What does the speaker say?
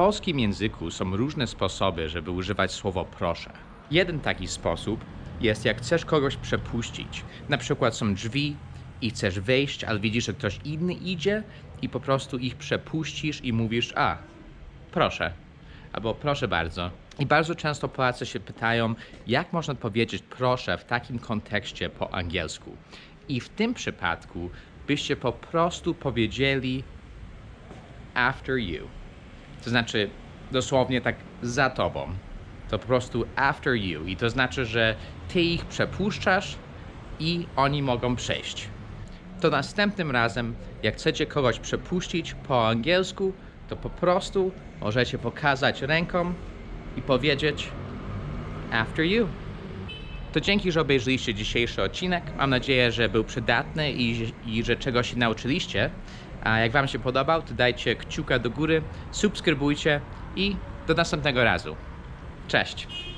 polskim języku są różne sposoby, żeby używać słowo proszę. Jeden taki sposób jest jak chcesz kogoś przepuścić. Na przykład są drzwi i chcesz wejść, ale widzisz, że ktoś inny idzie i po prostu ich przepuścisz i mówisz a, proszę, albo proszę bardzo. I bardzo często Polacy się pytają, jak można powiedzieć proszę w takim kontekście po angielsku. I w tym przypadku byście po prostu powiedzieli after you. To znaczy dosłownie tak za tobą. To po prostu after you. I to znaczy, że ty ich przepuszczasz i oni mogą przejść. To następnym razem, jak chcecie kogoś przepuścić po angielsku, to po prostu możecie pokazać ręką i powiedzieć after you. To dzięki, że obejrzeliście dzisiejszy odcinek. Mam nadzieję, że był przydatny i, i że czegoś się nauczyliście. A jak Wam się podobał, to dajcie kciuka do góry, subskrybujcie i do następnego razu. Cześć!